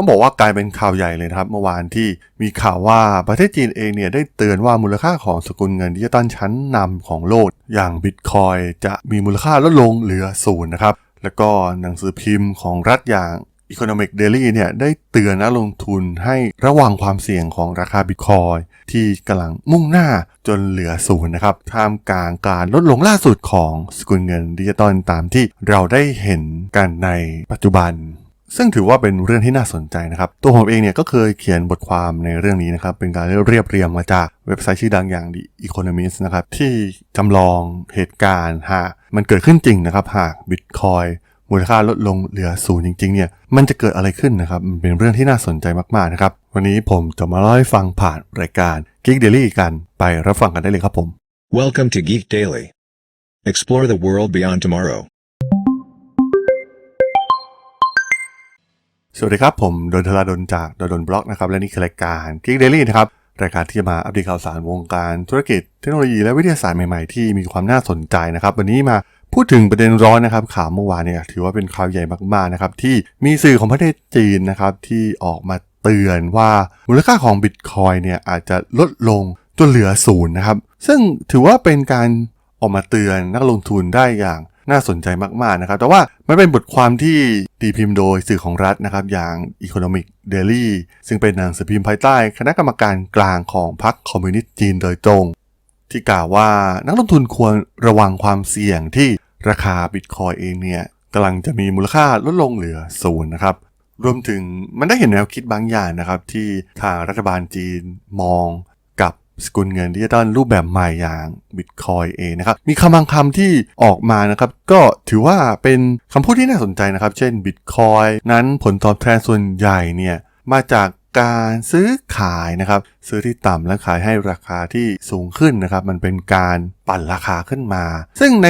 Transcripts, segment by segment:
ต้องบอกว่ากลายเป็นข่าวใหญ่เลยครับเมื่อวานที่มีข่าวว่าประเทศจีนเองเนี่ยได้เตือนว่ามูลค่าของสกุลเงินดิจิตอลชั้นนำของโลก อย่างบิตคอยจะมีมูลค่าลดลงเหลือศูนย์นะครับ แล้วก็หนังสือพิมพ์ของรัฐอย่าง Economic Daily เนี่ยได้เตือนนักลงทุนให้ระวังความเสี่ยงของราคาบิตคอยที่กำลังมุ่งหน้าจนเหลือศูนย์นะครับท่ามกลางการลดลงล่าสุดของสกุลเงินดิจิตอลตามที่เราได้เห็นกันในปัจจุบัน ซึ่งถือว่าเป็นเรื่องที่น่าสนใจนะครับ ตัวผมเองเนี่ยก็เคยเขียนบทความในเรื่องนี้นะครับ เป็นการเรียบเรียงมาจากเว็บไซต์ชื่อดังอย่าง The Economist นะครับ ที่จำลองเหตุการณ์หากมันเกิดขึ้นจริงนะครับ หากบิตคอยมูลค่าลดลงเหลือศูนย์จริงๆเนี่ยมันจะเกิดอะไรขึ้นนะครับ มันเป็นเรื่องที่น่าสนใจมากๆนะครับ วันนี้ผมจะมาเล่าให้ฟังผ่านรายการ Geek Daily กันไปรับฟังกันได้เลยครับผม Welcome to Geek Daily. Explore the world beyond tomorrow. สวัสดีครับ ผมดนทลาดนจากดนบล็อกนะครับ และนี่คือรายการ Geek Daily นะครับ รายการที่จะมาอัปเดตข่าวสารวงการธุรกิจเทคโนโลยีและวิทยาศาสตร์ใหม่ๆ ที่มีความน่าสนใจนะครับ วันนี้มาพูดถึงประเด็นร้อนนะครับ ข่าวเมื่อวานเนี่ยถือว่าเป็นข่าวใหญ่มากๆนะครับ ที่มีสื่อของประเทศจีนนะครับ ที่ออกมาเตือนว่ามูลค่าของบิตคอยเนี่ยอาจจะลดลงจนเหลือศูนย์นะครับซึ่งถือว่าเป็นการออกมาเตือนนักลงทุนได้อย่าง น่าสนใจมากๆนะครับ แต่ว่ามันเป็นบทความที่ตีพิมพ์โดยสื่อของรัฐนะครับ อย่าง Economic Daily ซึ่งเป็นหนังสือพิมพ์ภายใต้ คณะกรรมการกลางของพรรคคอมมิวนิสต์จีนโดยตรง ที่กล่าวว่านักลงทุนควรระวังความเสี่ยงที่ราคาบิตคอยเองเนี่ยกำลังจะมีมูลค่าลดลงเหลือศูนย์นะครับรวมถึงมันได้เห็นแนวคิดบางอย่างนะครับ ที่ทางรัฐบาลจีนมอง สกุลเงินดิจิตอลรูปแบบใหม่อย่างบิตคอยเองนะครับ มีคำบางคำที่ออกมานะครับ ก็ถือว่าเป็นคำพูดที่น่าสนใจนะครับ เช่นบิตคอยนั้นผลตอบแทนส่วนใหญ่เนี่ย มาจากการซื้อขายนะครับ ซื้อที่ต่ำและขายให้ราคาที่สูงขึ้นนะครับ มันเป็นการปั่นราคาขึ้นมา ซึ่งใน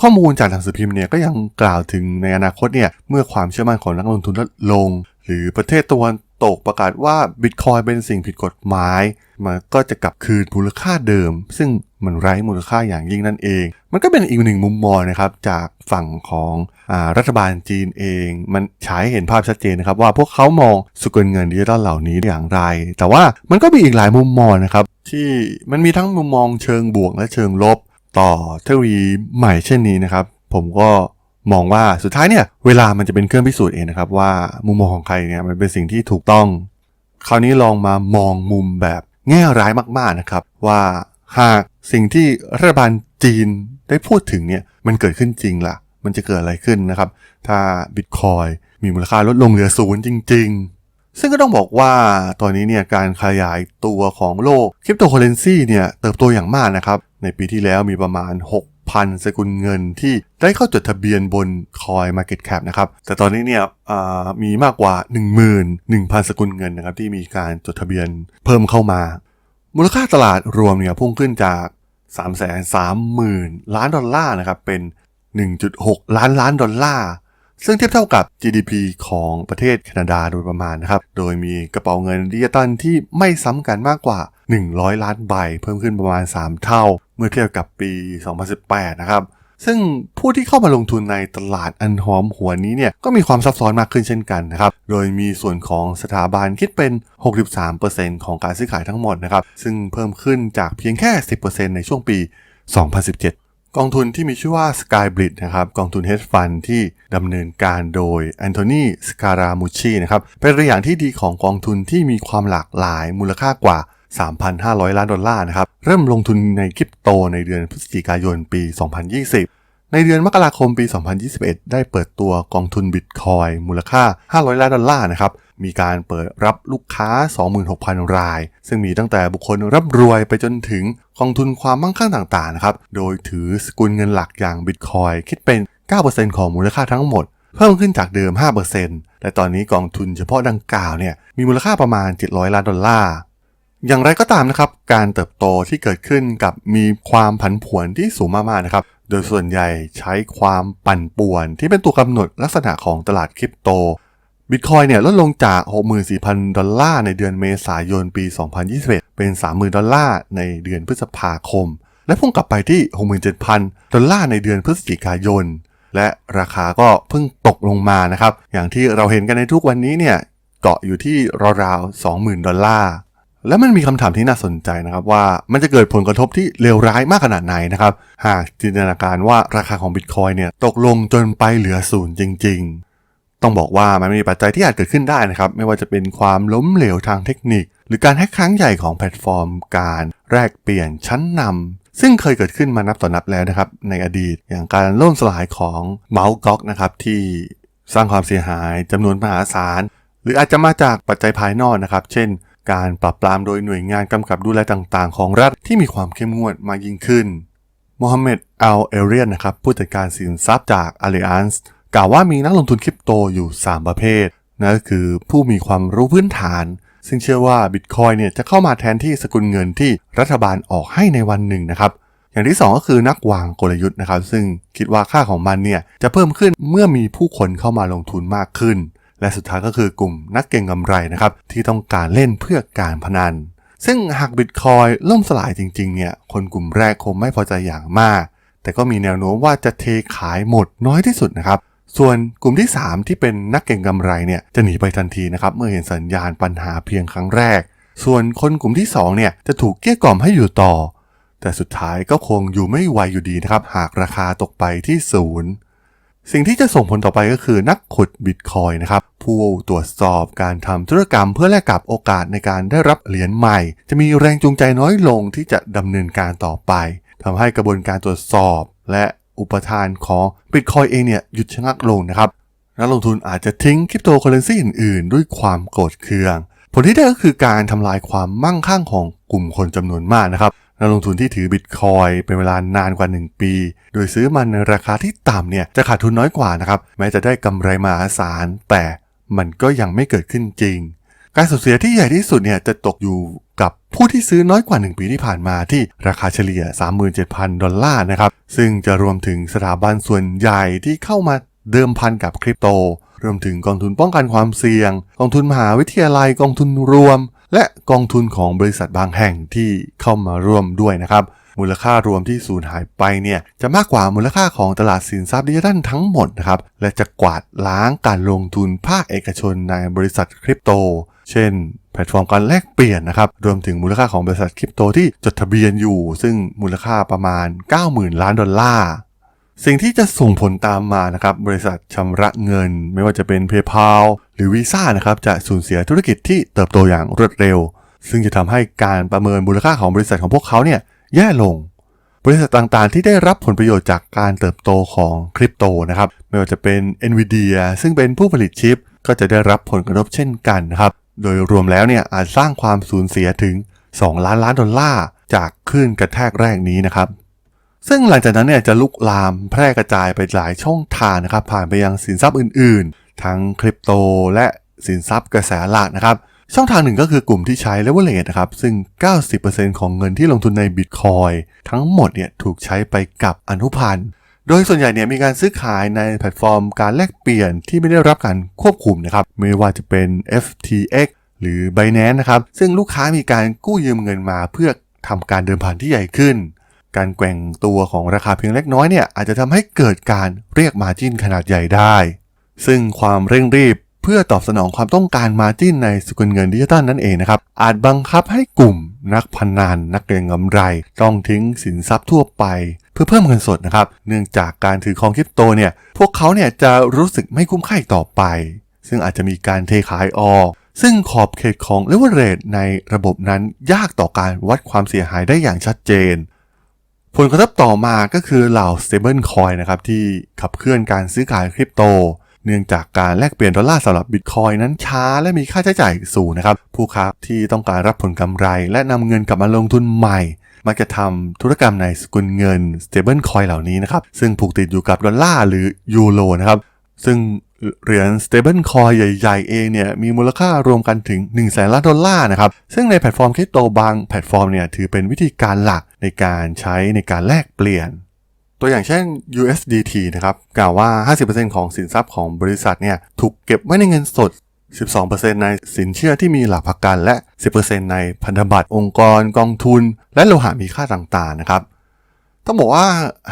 ข้อมูลจากหนังสือพิมพ์เนี่ยก็ยังกล่าวถึงในอนาคตเนี่ยเมื่อความเชื่อมั่นของนักลงทุนลดลง หรือประเทศตะวัน ตกประกาศว่าบิตคอยเป็นสิ่งผิดกฎหมาย มันก็จะกลับคืนมูลค่าเดิม ซึ่งมันไร้มูลค่าอย่างยิ่งนั่นเอง มันก็เป็นอีกหนึ่งมุมมองนะครับจากฝั่งของอรัฐบาลจีนเอง มันฉายให้เห็นภาพชัดเจนนะครับว่าพวกเขามองสกุลเงินดิจิตอลเหล่านี้อย่างไร แต่ว่ามันก็มีอีกหลายมุมมองนะครับที่มันมีทั้งมุมมองเชิงบวกและเชิงลบ ต่อเทคโนโลยีใหม่เช่นนี้นะครับ ผมก็ มองว่าสุดท้ายเนี่ยเวลามันจะเป็นเครื่องพิสูจน์เองนะครับว่ามุมมองของใครเนี่ยมันเป็นสิ่งที่ถูกต้อง คราวนี้ลองมามองมุมแบบแง่ร้ายมากๆนะครับ ว่าหากสิ่งที่รัฐบาลจีนได้พูดถึงเนี่ยมันเกิดขึ้นจริงล่ะ มันจะเกิดอะไรขึ้นนะครับ ถ้าบิตคอยมีมูลค่าลดลงเหลือศูนย์จริง ๆ ซึ่งก็ต้องบอกว่าตอนนี้เนี่ยการขยายตัวของโลกคริปโตเคอเรนซีเนี่ยเติบโตอย่างมากนะครับ ในปีที่แล้วมีประมาณ 6,000สกุลเงินที่ได้เข้าจดทะเบียนบน Coin Market Cap นะครับ แต่ตอนนี้เนี่ยมีมากกว่า 11,000 สกุลเงินนะครับที่มีการจดทะเบียนเพิ่มเข้ามา มูลค่าตลาดรวมเนี่ยพุ่งขึ้นจาก 330,000 ล้านดอลลาร์นะครับเป็น 1.6 ล้านล้านดอลลาร์ซึ่งเทียบเท่ากับ GDP ของประเทศแคนาดาโดยประมาณนะครับ โดยมีกระเป๋าเงินดิจิตอลที่ไม่ซ้ำกันมากกว่า 100 ล้านใบ เพิ่มขึ้นประมาณ 3 เท่า เมื่อเทียบกับปี 2018 นะครับ ซึ่งผู้ที่เข้ามาลงทุนในตลาดอันหอมหัวนี้เนี่ยก็มีความซับซ้อนมากขึ้นเช่นกันนะครับ โดยมีส่วนของสถาบันคิดเป็น 63%ของการซื้อขายทั้งหมดนะครับ ซึ่งเพิ่มขึ้นจากเพียงแค่ 10%ในช่วงปี 2017กองทุนที่มีชื่อว่า Skybridge นะครับกองทุน hedge fund ที่ดำเนินการโดยแอนโทนีสการามูชีนะครับเป็นตัวอย่างที่ดีของกองทุนที่มีความหลากหลายมูลค่ากว่า 3,500 ล้านดอลลาร์นะครับ เริ่มลงทุนในคริปโตในเดือนพฤศจิกายนปี 2020 ในเดือนมกราคมปี 2021 ได้เปิดตัวกองทุนบิตคอยมูลค่า 500 ล้านดอลลาร์นะครับ มีการเปิดรับลูกค้า 26,000 ราย ซึ่งมีตั้งแต่บุคคลร่ำรวยไปจนถึงกองทุนความมั่งคั่งต่างๆนะครับ โดยถือสกุลเงินหลักอย่างบิตคอยคิดเป็น 9%ของมูลค่าทั้งหมด เพิ่มขึ้นจากเดิม 5%และตอนนี้กองทุนเฉพาะดังกล่าวเนี่ยมีมูลค่าประมาณ 700 ล้านดอลลาร์ อย่างไรก็ตามนะครับ การเติบโตที่เกิดขึ้นกับมีความผันผวนที่สูงมากๆนะครับ โดยส่วนใหญ่ใช้ความปั่นป่วนที่เป็นตัวกำหนดลักษณะของตลาดคริปโตบิตคอยเนี่ยลดลงจาก 64,000 ดอลลาร์ในเดือนเมษายนปี 2021 เป็น 30,000 ดอลลาร์ในเดือนพฤษภาคม และพุ่งกลับไปที่ 67,000 ดอลลาร์ในเดือนพฤศจิกายน และราคาก็เพิ่งตกลงมานะครับ อย่างที่เราเห็นกันในทุกวันนี้เนี่ยเกาะอยู่ที่ราวๆ 20,000 ดอลลาร์ และมันมีคำถามที่น่าสนใจนะครับว่ามันจะเกิดผลกระทบที่เลวร้ายมากขนาดไหนนะครับ หากจินตนาการว่าราคาของบิตคอยเนี่ยตกลงจนไปเหลือศูนย์จริง ๆ ต้องบอกว่ามันมีปัจจัยที่อาจเกิดขึ้นได้นะครับ ไม่ว่าจะเป็นความล้มเหลวทางเทคนิค หรือการแฮกครั้งใหญ่ของแพลตฟอร์ม การแลกเปลี่ยนชั้นนำซึ่งเคยเกิดขึ้นมานับต่อนับแล้วนะครับในอดีตอย่างการล่มสลายของเมาส์ก๊อกนะครับที่สร้างความเสียหายจำนวนมหาศาลหรืออาจจะมาจากปัจจัยภายนอกนะครับ เช่น การปรับปรามโดยหน่วยงานกำกับดูแลต่างๆ ของรัฐที่มีความเข้มงวดมากยิ่งขึ้นโมฮัมเหม็ดอัลเอเรียนนะครับผู้จัดการสินทรัพย์จาก Alliance กล่าวว่ามีนักลงทุนคริปโตอยู่ 3 ประเภทนั่นก็คือผู้มีความรู้พื้นฐาน ซึ่งเชื่อว่าบิตคอยเนี่ยจะเข้ามาแทนที่สกุลเงินที่รัฐบาลออกให้ในวันหนึ่งนะครับอย่างที่ 2 ก็คือนักวางกลยุทธ์นะครับ ซึ่งคิดว่าค่าของมันเนี่ยจะเพิ่มขึ้นเมื่อมีผู้คนเข้ามาลงทุนมากขึ้น และสุดท้ายก็คือกลุ่มนักเก็งกำไรนะครับที่ต้องการเล่นเพื่อการพนัน ซึ่งหากบิตคอยล่มสลายจริงๆเนี่ยคนกลุ่มแรกคงไม่พอใจอย่างมาก แต่ก็มีแนวโน้มว่าจะเทขายหมดน้อยที่สุดนะครับส่วนกลุ่มที่ 3 ที่เป็นนักเก็งกำไรเนี่ยจะหนีไปทันทีนะครับเมื่อเห็นสัญญาณปัญหาเพียงครั้งแรก ส่วนคนกลุ่มที่2เนี่ยจะถูกเกลี้ยกล่อมให้อยู่ต่อ แต่สุดท้ายก็คงอยู่ไม่ไหวอยู่ดีนะครับหากราคาตกไปที่ศูนย์ สิ่งที่จะส่งผลต่อไปก็คือนักขุดบิตคอยนะครับผู้ตรวจสอบการทำธุรกรรมเพื่อแลกกับโอกาสในการได้รับเหรียญใหม่ จะมีแรงจูงใจน้อยลงที่จะดำเนินการต่อไปทำให้กระบวนการตรวจสอบ และอุปทานของบิตคอยเองเนี่ยหยุดชะงักลงนะครับนักลงทุนอาจจะทิ้งคริปโตเคอเรนซีอื่นๆ ด้วยความโกรธเคือง ผลที่ได้ก็คือการทำลายความมั่งคั่งของกลุ่มคนจำนวนมากนะครับ นักลงทุนที่ถือบิตคอยเป็นเวลานานกว่า 1 ปี โดยซื้อมันในราคาที่ต่ำเนี่ยจะขาดทุนน้อยกว่านะครับ แม้จะได้กำไรมหาศาล แต่มันก็ยังไม่เกิดขึ้นจริง การสูญเสียที่ใหญ่ที่สุดเนี่ยจะตกอยู่กับผู้ที่ซื้อน้อยกว่า 1 ปีที่ผ่านมาที่ราคาเฉลี่ย 37,000 ดอลลาร์นะครับ ซึ่งจะรวมถึงสถาบันส่วนใหญ่ที่เข้ามาเดิมพันกับคริปโต รวมถึงกองทุนป้องกันความเสี่ยง กองทุนมหาวิทยาลัย กองทุนรวม และกองทุนของบริษัทบางแห่งที่เข้ามาร่วมด้วยนะครับมูลค่ารวมที่สูญหายไปเนี่ยจะมากกว่ามูลค่าของตลาดสินทรัพย์ดิจิทัลทั้งหมดนะครับและจะกวาดล้างการลงทุนภาคเอกชนในบริษัทคริปโต เช่น แพลตฟอร์มการแลกเปลี่ยนนะครับรวมถึงมูลค่าของบริษัทคริปโตที่จดทะเบียนอยู่ ซึ่งมูลค่าประมาณ 90,000 ล้านดอลลาร์ สิ่งที่จะส่งผลตามมานะครับบริษัทชำระเงิน ไม่ว่าจะเป็น PayPal หรือ Visa นะครับจะสูญเสียธุรกิจที่เติบโตอย่างรวดเร็ว ซึ่งจะทำให้การประเมินมูลค่าของบริษัทของพวกเขาเนี่ยแย่ลง บริษัทต่างๆ ที่ได้รับผลประโยชน์จากการเติบโตของคริปโตนะครับไม่ว่าจะเป็น NVIDIA ซึ่งเป็นผู้ผลิตชิป ก็จะได้รับผลกระทบเช่นกันนะครับโดยรวมแล้วเนี่ยอาจสร้างความสูญเสียถึง 2 ล้านล้านดอลลาร์จากคลื่นกระแทกแรกนี้นะครับ ซึ่งหลังจากนั้นเนี่ยจะลุกลามแพร่กระจายไปหลายช่องทางนะครับผ่านไปยังสินทรัพย์อื่นๆ ทั้งคริปโตและสินทรัพย์กระแสหลักนะครับช่องทางหนึ่งก็คือกลุ่มที่ใช้ leverage นะครับ ซึ่ง 90%ของเงินที่ลงทุนใน Bitcoin ทั้งหมดเนี่ยถูกใช้ไปกับอนุพันธ์โดยส่วนใหญ่เนี่ยมีการซื้อขายในแพลตฟอร์มการแลกเปลี่ยนที่ไม่ได้รับการควบคุมนะครับ ไม่ว่าจะเป็น FTX หรือ Binance นะครับ ซึ่งลูกค้ามีการกู้ยืมเงินมาเพื่อทำการเดิมพันที่ใหญ่ขึ้น การแกว่งตัวของราคาเพียงเล็กน้อยเนี่ยอาจจะทำให้เกิดการเรียกมาจิ้นขนาดใหญ่ได้ ซึ่งความเร่งรีบเพื่อตอบสนองความต้องการมาจิ้นในสกุลเงินดิจิตอลนั่นเองนะครับ อาจบังคับให้กลุ่มนักพนันนักเก็งกำไร ต้องทิ้งสินทรัพย์ทั่วไป เพื่อเพิ่มเงินสดนะครับ เนื่องจากการถือครองคริปโตเนี่ยพวกเขาเนี่ยจะรู้สึกไม่คุ้มค่าอีกต่อไป ซึ่งอาจจะมีการเทขายออกซึ่งขอบเขตของ leverage ในระบบนั้นยากต่อการวัดความเสียหายได้อย่างชัดเจน ผลกระทบต่อมาก็คือเหล่า stable coin นะครับที่ขับเคลื่อนการซื้อขายคริปโต เนื่องจากการแลกเปลี่ยนดอลลาร์สำหรับบิตคอยนั้นช้าและมีค่าใช้จ่ายสูงนะครับผู้ค้าที่ต้องการรับผลกำไร และนำเงินกลับมาลงทุนใหม่ มักจะทำธุรกรรมในสกุลเงิน stable coin เหล่านี้นะครับซึ่งผูกติดอยู่กับดอลลาร์หรือยูโรนะครับซึ่งเหรียญ stable coin ใหญ่ๆ เองเนี่ยมีมูลค่ารวมกันถึง1แสนล้านดอลลาร์นะครับซึ่งในแพลตฟอร์มคริปโตบางแพลตฟอร์มเนี่ยถือเป็นวิธีการหลัก ในการใช้ในการแลกเปลี่ยน ตัวอย่างเช่น USDT นะครับกล่าวว่า 50%ของสินทรัพย์ของบริษัทเนี่ยถูกเก็บไว้ในเงินสด 12%ในสินเชื่อที่มีหลักประกัน และ 10%ในพันธบัตรองค์กร กองทุน และโลหะมีค่าต่างๆนะครับต้องบอกว่า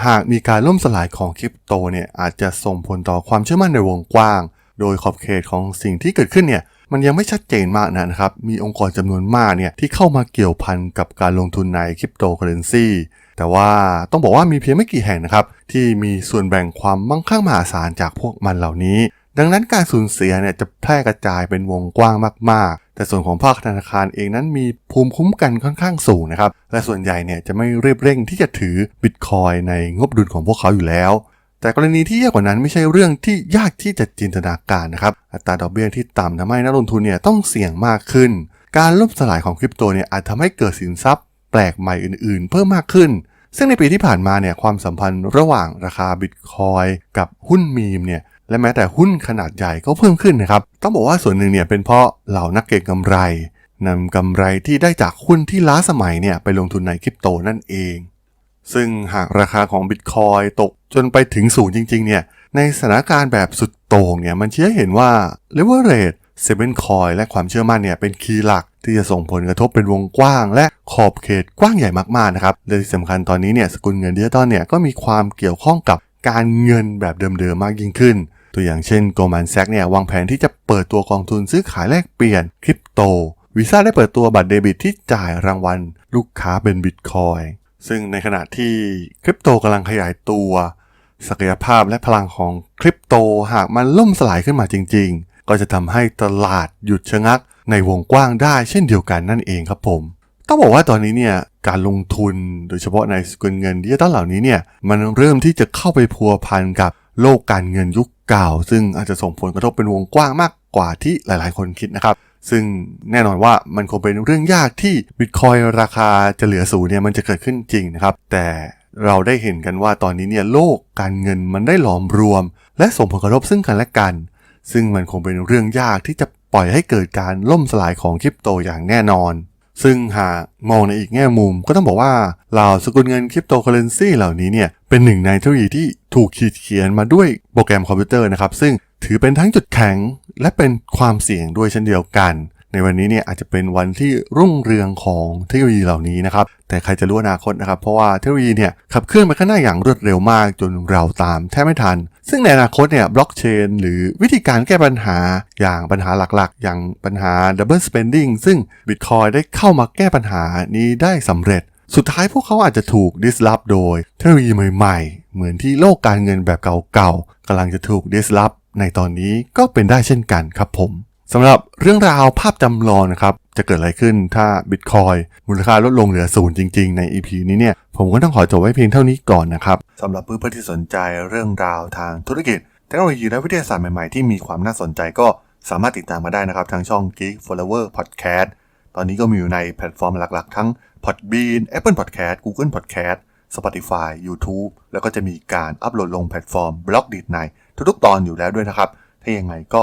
หากมีการล่มสลายของคริปโตเนี่ยอาจจะส่งผลต่อความเชื่อมั่นในวงกว้าง โดยขอบเขตของสิ่งที่เกิดขึ้นเนี่ย มันยังไม่ชัดเจนมากนะครับ มีองค์กรจำนวนมากเนี่ยที่เข้ามาเกี่ยวพันกับการลงทุนในคริปโตเคอเรนซีแต่ว่าต้องบอกว่ามีเพียงไม่กี่แห่งนะครับ ที่มีส่วนแบ่งความมั่งคั่งมหาศาลจากพวกมันเหล่านี้ ดังนั้นการสูญเสียเนี่ยจะแพร่กระจายเป็นวงกว้างมากๆ แต่ส่วนของภาคธนาคารเองนั้นมีภูมิคุ้มกันค่อนข้างสูงนะครับ และส่วนใหญ่เนี่ยจะไม่เรียบเร่งที่จะถือบิตคอยในงบดุลของพวกเขาอยู่แล้ว แต่กรณีที่แย่กว่านั้นไม่ใช่เรื่องที่ยากที่จะจินตนาการนะครับอัตราดอกเบี้ยที่ต่ำทำให้นักลงทุนเนี่ยต้องเสี่ยงมากขึ้น การล่มสลายของคริปโตเนี่ยอาจทำให้เกิดสินทรัพย์ แปลกใหม่อื่นๆ เพิ่มมากขึ้น ซึ่งในปีที่ผ่านมาเนี่ยความสัมพันธ์ระหว่างราคาบิตคอยกับหุ้นมีมเนี่ยและแม้แต่หุ้นขนาดใหญ่ก็เพิ่มขึ้นนะครับต้องบอกว่าส่วนหนึ่งเนี่ยเป็นเพราะเหล่านักเก็งกำไรนำกำไรที่ได้จากหุ้นที่ล้าสมัยเนี่ยไปลงทุนในคริปโตนั่นเอง ซึ่งหากราคาของบิตคอยตกจนไปถึงศูนย์จริง ๆ เนี่ย ในสถานการณ์แบบสุดโต่งเนี่ย มันเชี้ให้เห็นว่า leverage เซเ e นคอยและความเชื่อมั่นเนี่ย เป็นคีย์หลักที่จะส่งผลกระทบเป็นวงกว้าง และขอบเขตกว้างใหญ่มาก ๆ นะครับ และที่สำคัญตอนนี้เนี่ยสกุลเงินดิจิตอลเนี่ยก็มีความเกี่ยวข้องกับการเงินแบบเดิม ๆ มากยิ่งขึ้น ตัวอย่างเช่น Goldman Sachs เนี่ยวางแผนที่จะเปิดตัวกองทุนซื้อขายแลกเปลี่ยนคริปโตวีซ่าได้เปิดตัวบัตรเดบิตที่จ่ายรางวัล ลูกค้าเป็นบิตคอย ซึ่งในขณะที่คริปโตกำลังขยายตัว ศักยภาพและพลังของคริปโตหากมันล่มสลายขึ้นมาจริง ๆ ก็จะทำให้ตลาดหยุดชะงักในวงกว้างได้เช่นเดียวกันนั่นเองครับผม ต้องบอกว่าตอนนี้เนี่ยการลงทุนโดยเฉพาะในสกุลเงินดิจิตอลเหล่านี้เนี่ยมันเริ่มที่จะเข้าไปพัวพันกับโลกการเงินยุคเก่า ซึ่งอาจจะส่งผลกระทบเป็นวงกว้างมากกว่าที่หลาย ๆ คนคิดนะครับ ซึ่งแน่นอนว่ามันคงเป็นเรื่องยากที่บิตคอยราคาจะเหลือศูนย์เนี่ยมันจะเกิดขึ้นจริงนะครับ แต่เราได้เห็นกันว่าตอนนี้เนี่ยโลกการเงินมันได้หลอมรวม และส่งผลกระทบซึ่งกันและกัน ซึ่งมันคงเป็นเรื่องยากที่จะปล่อยให้เกิดการล่มสลายของคริปโตอย่างแน่นอน ซึ่งหากมองในอีกแง่มุมก็ต้องบอกว่าเหล่าสกุลเงินคริปโตเคอเรนซีเหล่านี้เนี่ยเป็นหนึ่งในเทคโนโลยีที่ถูกขีดเขียนมาด้วยโปรแกรมคอมพิวเตอร์นะครับ ซึ่งถือเป็นทั้งจุดแข็งและเป็นความเสี่ยงด้วยเช่นเดียวกัน ในวันนี้เนี่ยอาจจะเป็นวันที่รุ่งเรืองของเทคโนโลยีเหล่านี้นะครับ แต่ใครจะรู้อนาคตนะครับ เพราะว่าเทคโนโลยีเนี่ยขับเคลื่อนไปข้างหน้าอย่างรวดเร็วมากจนเราตามแทบไม่ทัน ซึ่งในอนาคตเนี่ยบล็อกเชนหรือวิธีการแก้ปัญหาอย่างปัญหาหลักๆ อย่างปัญหา Double Spending ซึ่ง Bitcoin ได้เข้ามาแก้ปัญหานี้ได้สำเร็จ สุดท้ายพวกเขาอาจจะถูก disrupt โดยเทคโนโลยีใหม่ๆ เหมือนที่โลกการเงินแบบเก่าๆกำลังจะถูก disrupt ในตอนนี้ก็เป็นได้เช่นกันครับผม สำหรับเรื่องราวภาพจำลองนะครับจะเกิดอะไรขึ้นถ้า Bitcoin มูลค่าลดลงเหลือศูนย์จริง ๆ ใน EP นี้เนี่ยผมก็ต้องขอจบไว้เพียงเท่านี้ก่อนนะครับสำหรับเพื่อนๆที่สนใจเรื่องราวทางธุรกิจเทคโนโลยีและวิทยาศาสตร์ใหม่ๆที่มีความน่าสนใจก็สามารถติดตามมาได้นะครับทางช่อง Geek Flower Podcast ตอนนี้ก็มีอยู่ในแพลตฟอร์มหลักๆ ทั้ง Podbean Apple Podcast Google Podcast Spotify YouTube แล้วก็จะมีการอัปโหลดลงแพลตฟอร์ม b ล็อกดีดในทุกๆ ตอนอยู่แล้วด้วยนะครับ ถ้ายังไงก็